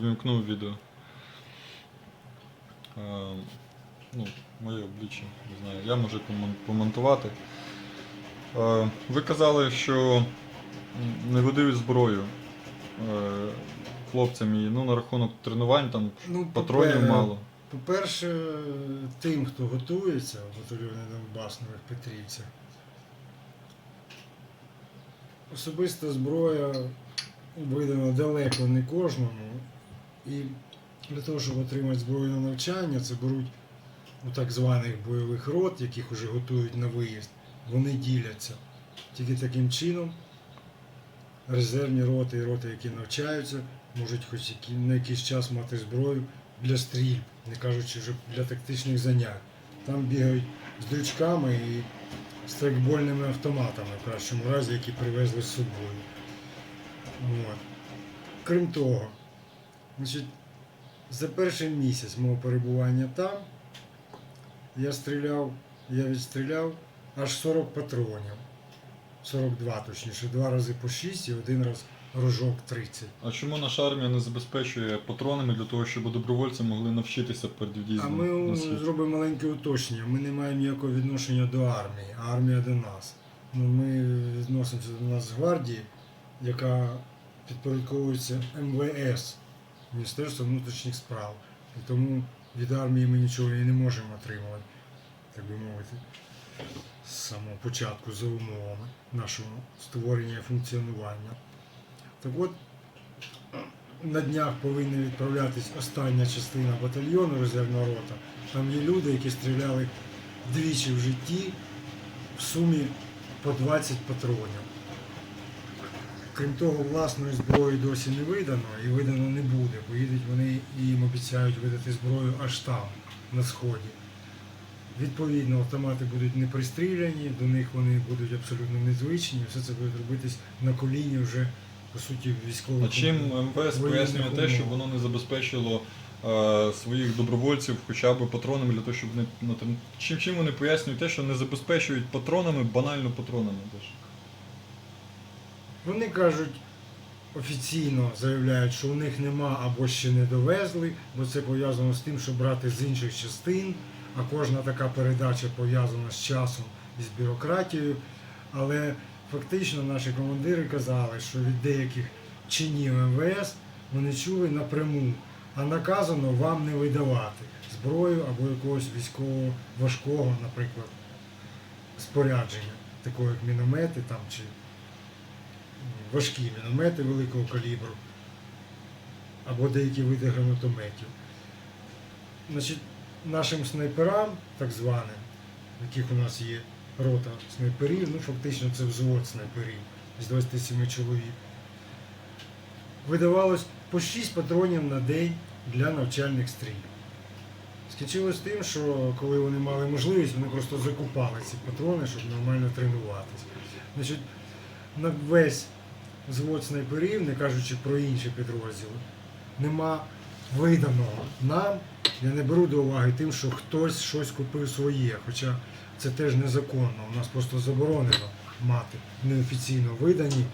вимкнув відео. Е, ну, моє обличчя, не знаю, я можу помонтувати. Е, ви казали, що не видають зброю е, хлопцям і ну, на рахунок тренувань там Ну, патронів попе- мало. По-перше, тим, хто готується в батальйоні Донбас Нових Петрівцях, особиста зброя видана далеко не кожному. І для того, щоб отримати зброю на навчання, це беруть у так званих бойових рот, яких вже готують на виїзд, вони діляться. Тільки таким чином резервні роти і роти, які навчаються, можуть хоч на якийсь час мати зброю для стрільб, не кажучи вже для тактичних занять. Там бігають з дрючками і страйкбольними автоматами, в кращому разі, які привезли з собою. От. Крім того, значить, за перший місяць мого перебування там я стріляв, я відстріляв аж 40 патронів. 42 точніше, два рази по 6 і один раз рожок 30. А чому наша армія не забезпечує патронами для того, щоб добровольці могли навчитися перед А ми зробимо маленьке уточнення. Ми не маємо ніякого відношення до армії, а армія до нас. Ну, ми відносимося до нас з гвардії, яка підпорядковується МВС, Міністерство внутрішніх справ. І тому від армії ми нічого і не можемо отримувати, так би мовити, з самого початку за умовами нашого створення і функціонування. Так от, на днях повинна відправлятись остання частина батальйону резервна рота. Там є люди, які стріляли двічі в житті в сумі по 20 патронів. Крім того, власної зброї досі не видано і видано не буде, бо їдуть вони і їм обіцяють видати зброю аж там, на сході. Відповідно, автомати будуть не пристріляні, до них вони будуть абсолютно незвичні, все це буде робитись на коліні вже, по суті, військових. А чим МВС пояснює те, що воно не забезпечило е, своїх добровольців хоча б патронами для того, щоб вони ну, там, чим, чим вони пояснюють те, що не забезпечують патронами, банально патронами теж. Вони кажуть, офіційно заявляють, що у них нема або ще не довезли, бо це пов'язано з тим, що брати з інших частин, а кожна така передача пов'язана з часом і з бюрократією. Але фактично наші командири казали, що від деяких чинів МВС вони чули напряму, а наказано вам не видавати зброю або якогось військового важкого, наприклад, спорядження, такого як міномети там чи важкі міномети великого калібру або деякі види гранатометів. Значить, нашим снайперам, так званим, яких у нас є рота снайперів, ну фактично це взвод снайперів з 27 чоловік, видавалось по 6 патронів на день для навчальних стрільб. Скінчилось тим, що коли вони мали можливість, вони просто закупали ці патрони, щоб нормально тренуватися. Значить, на весь взвод снайперів, не кажучи про інші підрозділи, нема виданого нам. Я не беру до уваги тим, що хтось щось купив своє, хоча це теж незаконно. У нас просто заборонено мати неофіційно видані,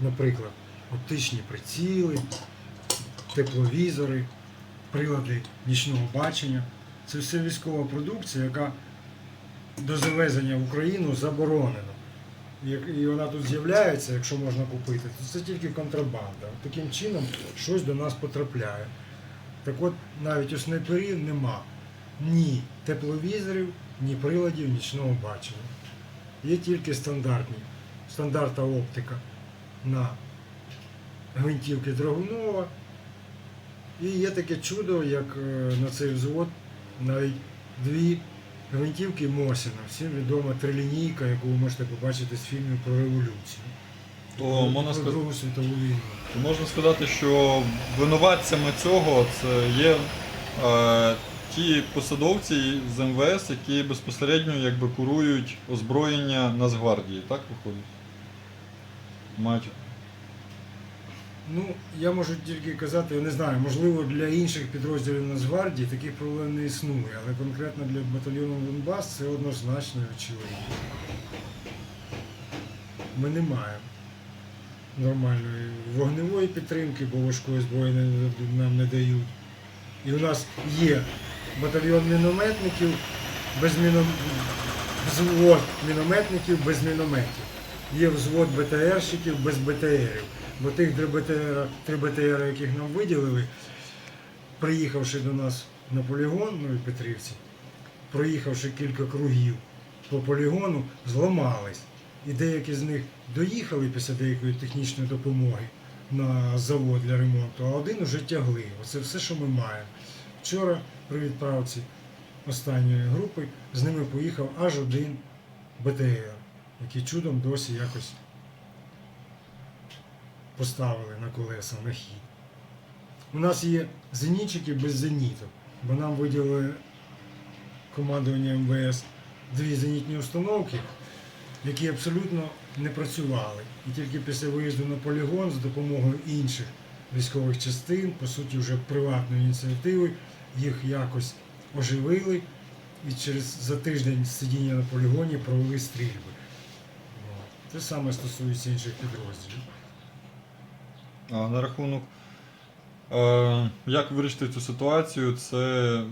наприклад, оптичні приціли, тепловізори, прилади нічного бачення. Це все військова продукція, яка до завезення в Україну заборонена. І вона тут з'являється, якщо можна купити, то це тільки контрабанда. Таким чином щось до нас потрапляє. Так от навіть у снайперів нема ні тепловізорів, ні приладів нічного бачення. Є тільки стандартні, стандартна оптика на гвинтівки Драгунова. І є таке чудо, як е, на цей взвод навіть дві гвинтівки Мосіна. Всім відома трилінійка, яку ви можете побачити з фільмів про революцію. То можна про Другу світову війну. можна сказати, що винуватцями цього це є е, ті посадовці з МВС, які безпосередньо якби курують озброєння Нацгвардії, так виходить? Мають Ну, я можу тільки казати, я не знаю, можливо, для інших підрозділів Нацгвардії таких проблем не існує, але конкретно для батальйону Донбас це однозначно очевидно. Ми не маємо. нормальної вогневої підтримки, бо важкої зброї нам не дають. І у нас є батальйон мінометників без міном... взвод мінометників без мінометів. Є взвод БТРщиків без БТРів. Бо тих три БТР, яких нам виділили, приїхавши до нас на полігон, ну і Петрівці, проїхавши кілька кругів по полігону, зламались. І деякі з них доїхали після деякої технічної допомоги на завод для ремонту, а один уже тягли. Оце все, що ми маємо. Вчора при відправці останньої групи з ними поїхав аж один БТР, який чудом досі якось поставили на колеса на хід. У нас є зенітчики без зеніток, бо нам виділили командування МВС дві зенітні установки, які абсолютно не працювали. І тільки після виїзду на полігон з допомогою інших військових частин, по суті, вже приватної ініціативи, їх якось оживили і через за тиждень сидіння на полігоні провели стрільби. Те саме стосується інших підрозділів. На рахунок, е, як вирішити цю ситуацію, це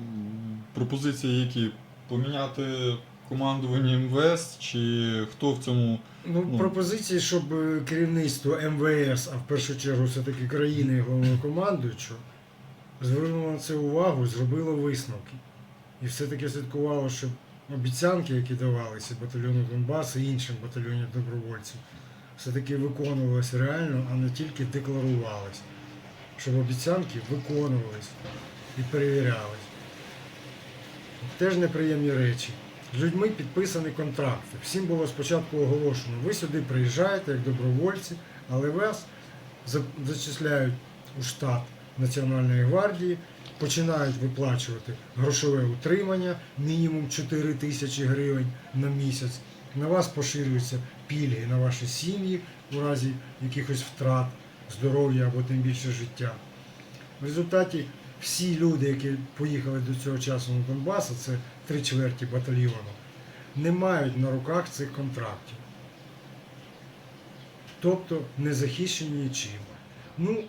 пропозиції, які поміняти командування МВС, чи хто в цьому. Ну, Ну. пропозиції, щоб е, керівництво МВС, а в першу чергу все-таки країни і головнокомандуючого, звернуло на це увагу, і зробило висновки. І все-таки слідкувало, щоб обіцянки, які давалися батальйону Донбас і іншим батальйонам добровольців, все-таки виконувалися реально, а не тільки декларувалися. Щоб обіцянки виконувались і перевірялись. Теж неприємні речі. З людьми підписані контракти. Всім було спочатку оголошено, ви сюди приїжджаєте як добровольці, але вас зачисляють у штат Національної гвардії, починають виплачувати грошове утримання, мінімум 4 тисячі гривень на місяць. На вас поширюються пільги на ваші сім'ї у разі якихось втрат здоров'я або тим більше життя. В результаті всі люди, які поїхали до цього часу на Донбас, це три чверті батальйону, не мають на руках цих контрактів. Тобто не захищені нічим. Ну,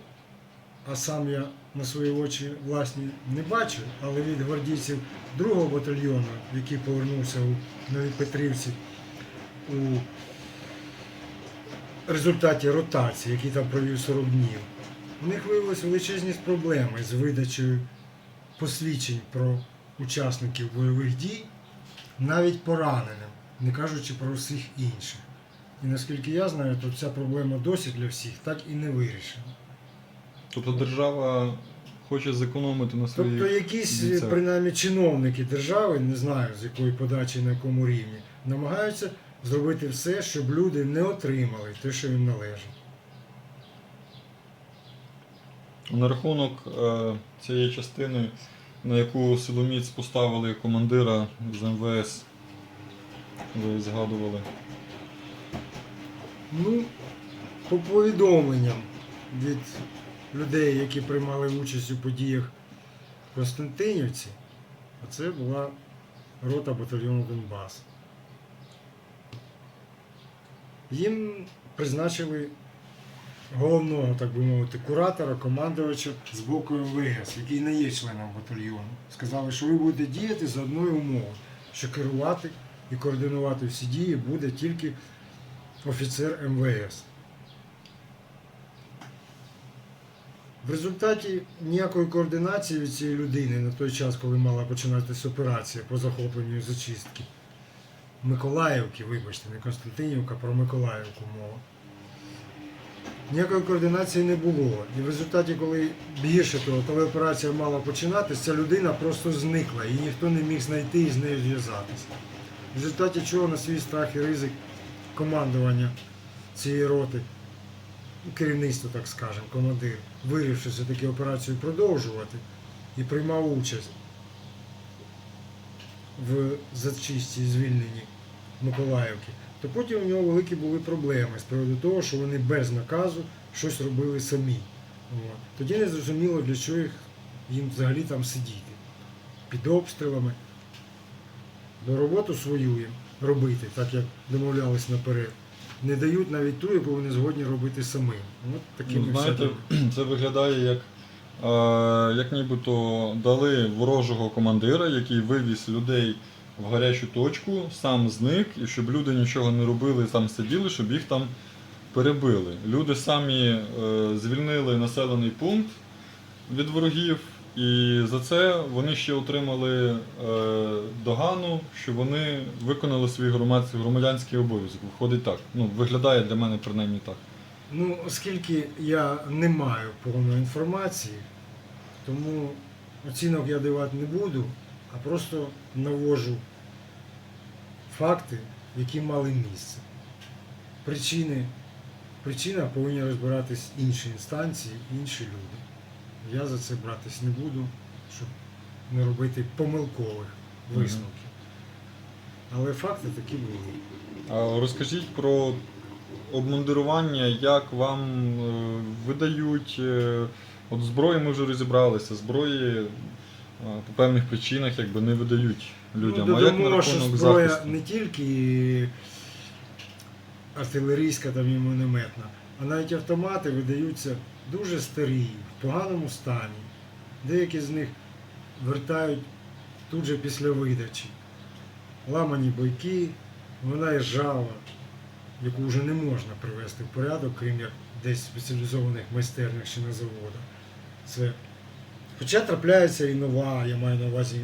а сам я на свої очі власні не бачу, але від гвардійців другого батальйону, який повернувся у Новій Петрівці у результаті ротації, який там провів 40 днів, у них виявилися величезні проблеми з видачею посвідчень про учасників бойових дій, навіть пораненим, не кажучи про всіх інших. І наскільки я знаю, то ця проблема досі для всіх так і не вирішена. Тобто держава хоче зекономити на своїх. Тобто якісь бійцях. принаймні чиновники держави, не знаю з якої подачі на якому рівні, намагаються зробити все, щоб люди не отримали те, що їм належить. На рахунок е, цієї частини, на яку силоміць поставили командира з МВС, ви згадували. Ну, по повідомленням від людей, які приймали участь у подіях в Константинівці, це була рота батальйону Донбас. Їм призначили головного, так би мовити, куратора, командувача з боку МВС, який не є членом батальйону. Сказали, що ви будете діяти за одною умовою, що керувати і координувати всі дії буде тільки офіцер МВС. В результаті ніякої координації від цієї людини на той час, коли мала починатися операція по захопленню зачистки Миколаївки, вибачте, не Константинівка, про Миколаївку мова. Ніякої координації не було. І в результаті, коли більше того, коли операція мала починатися, ця людина просто зникла, і ніхто не міг знайти і з нею зв'язатися. В результаті чого на свій страх і ризик командування цієї роти, керівництво, так скажемо, командир, вирішив все-таки операцію продовжувати і приймав участь в зачистці і звільненні Миколаївки, то потім у нього великі були проблеми з приводу того, що вони без наказу щось робили самі. Тоді не зрозуміло, для чого їх, їм взагалі там сидіти. Під обстрілами. До роботу свою їм робити, так як домовлялись наперед. не дають навіть ту, яку вони згодні робити самим. От такими Ну, знаєте, це виглядає як, як нібито дали ворожого командира, який вивіз людей в гарячу точку, сам зник, і щоб люди нічого не робили, там сиділи, щоб їх там перебили. Люди самі е, звільнили населений пункт від ворогів, і за це вони ще отримали е, догану, що вони виконали свій громадський громадянський обов'язок. Виходить так. Ну, виглядає для мене принаймні так. Ну, оскільки я не маю повної інформації, тому оцінок я давати не буду, а просто навожу факти, які мали місце. Причини, причина повинні розбиратись інші інстанції, інші люди. Я за це братись не буду, щоб не робити помилкових висновків. Але факти такі були. А Розкажіть про обмундирування, як вам е, видають. е, От зброї ми вже розібралися, зброї е, по певних причинах якби не видають людям. Ну, а як на рахунок зброя захисту? не тільки артилерійська там і мінометна, а навіть автомати видаються дуже старі, в поганому стані. Деякі з них вертають тут же після видачі. Ламані бойки, вона є ржава, яку вже не можна привести в порядок, крім як десь спеціалізованих майстернях чи на заводах. Це Хоча трапляється і нова, я маю на увазі,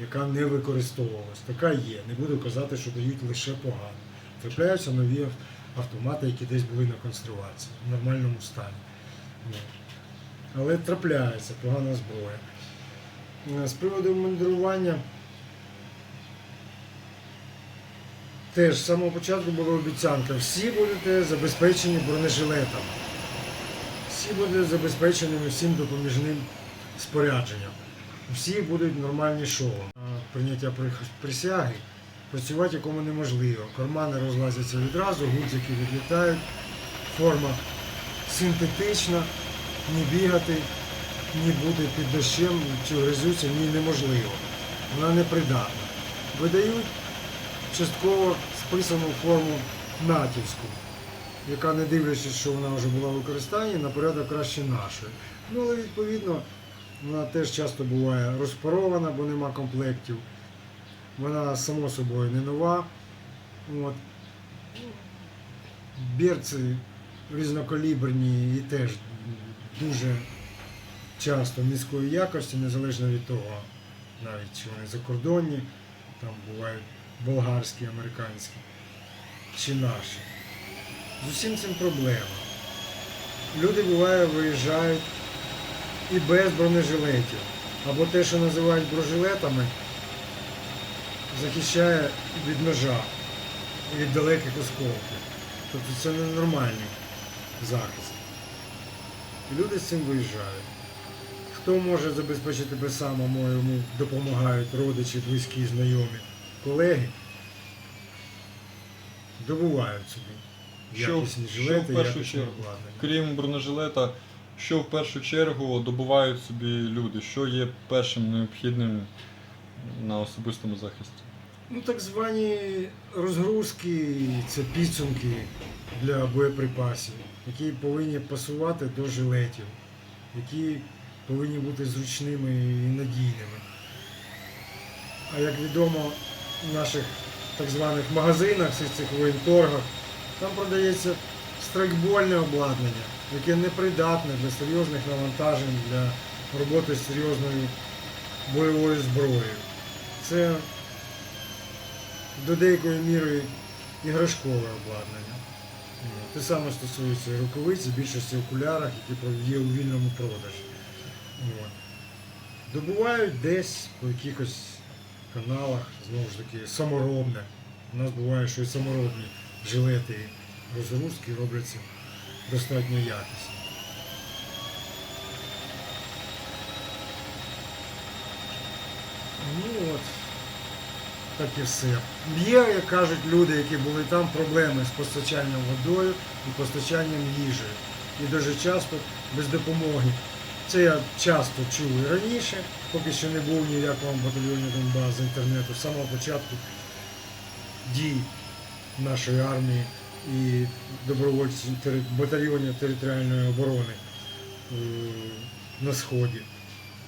яка не використовувалась. Така є. Не буду казати, що дають лише погано. Трапляються нові автомати, які десь були на консервації в нормальному стані. Ну. Але трапляється погана зброя. Е, З приводу мандрування. Теж з самого початку була обіцянка. Всі будете забезпечені бронежилетами. Всі будуть забезпечені всім допоміжним спорядженням. Всі будуть нормальні шоу. Прийняття присяги, працювати якому неможливо. Кармани розлазяться відразу, гудзики відлітають, форма синтетична, ні бігати, ні бути під дощем чи гризюці ні неможливо. Вона непридатна. Видають частково списану форму натівську, яка, не дивлячись, що вона вже була в використанні, на порядок краще нашої. Ну, але відповідно вона теж часто буває розпарована, бо нема комплектів. Вона само собою не нова. От. Берці різнокаліберні і теж дуже часто низької якості, незалежно від того, навіть чи вони закордонні, там бувають болгарські, американські чи наші. З усім цим проблема. Люди буває виїжджають і без бронежилетів. Або те, що називають бронежилетами, захищає від ножа від далеких осколків. Тобто це ненормальний захист. Люди з цим виїжджають. Хто може забезпечити тебе сам, або йому допомагають родичі, близькі, знайомі, колеги, добувають собі Що- що в першу чергу? Крім бронежилета, що в першу чергу добувають собі люди, що є першим необхідним на особистому захисті? Ну, так звані розгрузки, це підсумки для боєприпасів, які повинні пасувати до жилетів, які повинні бути зручними і надійними. А як відомо, наших так званих магазинах, всіх цих воєнторгах, там продається страйкбольне обладнання, яке непридатне для серйозних навантажень, для роботи з серйозною бойовою зброєю. Це до деякої міри іграшкове обладнання. Те саме стосується і рукавиць, більшості окулярах, які є у вільному продажі. Добувають десь по якихось каналах, знову ж таки, саморобне. У нас буває, що і саморобні жилети розгрузки робляться достатньо якісно. Ну от, так і все. Є, як кажуть люди, які були там, проблеми з постачанням водою і постачанням їжею. І дуже часто без допомоги. Це я часто чув і раніше, поки що не був ні в якому батальйоні Донбас з інтернету. З самого початку дій нашої армії і добровольців батальйонів територіальної оборони е, на Сході,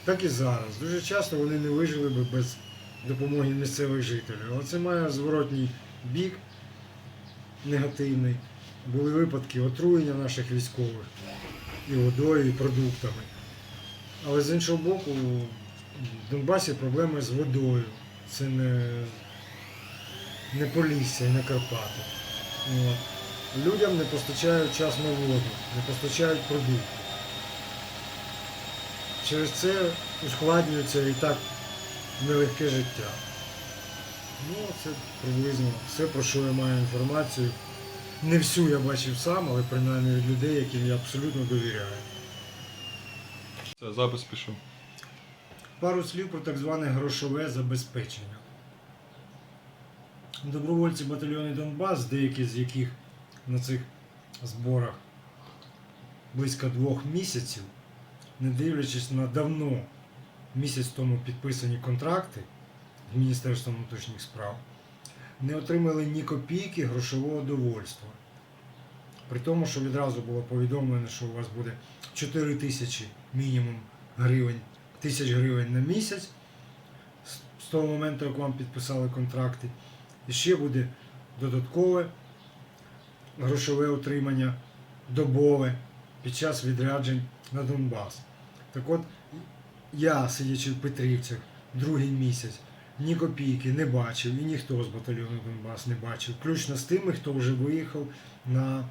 так і зараз. Дуже часто вони не вижили би без допомоги місцевих жителів. Але це має зворотній бік негативний. Були випадки отруєння наших військових і водою, і продуктами. Але з іншого боку, в Донбасі проблеми з водою. Це не, не Полісся і не Карпати. От. Людям не постачають часну воду, не постачають продукти. Через це ускладнюється і так нелегке життя. Ну, це приблизно все, про що я маю інформацію. Не всю я бачив сам, але принаймні від людей, яким я абсолютно довіряю. Це запис пішов. Пару слів про так зване грошове забезпечення. Добровольці батальйону Донбас, деякі з яких на цих зборах близько двох місяців, не дивлячись на давно місяць тому підписані контракти з Міністерством внутрішніх справ, не отримали ні копійки грошового довольства. При тому, що відразу було повідомлено, що у вас буде 4 тисячі мінімум гривень тисяч гривень на місяць з- того моменту, як вам підписали контракти. І ще буде додаткове грошове отримання добове під час відряджень на Донбас. Так от, я, сидячи в Петрівцях другий місяць, ні копійки не бачив, і ніхто з батальйону Донбас не бачив, включно з тими, хто вже виїхав на,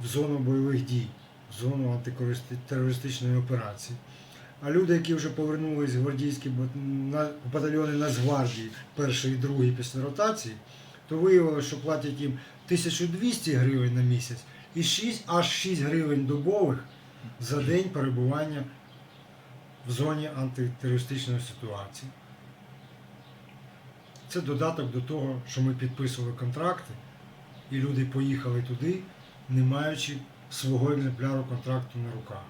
в зону бойових дій, в зону антитерористичної операції. А люди, які вже повернулись в гвардійські батальйони Нацгвардії, перший і другий після ротації, то виявилося, що платять їм 1200 гривень на місяць і 6, аж 6 гривень добових за день перебування в зоні антитерористичної ситуації. Це додаток до того, що ми підписували контракти, і люди поїхали туди, не маючи свого екземпляру контракту на руках.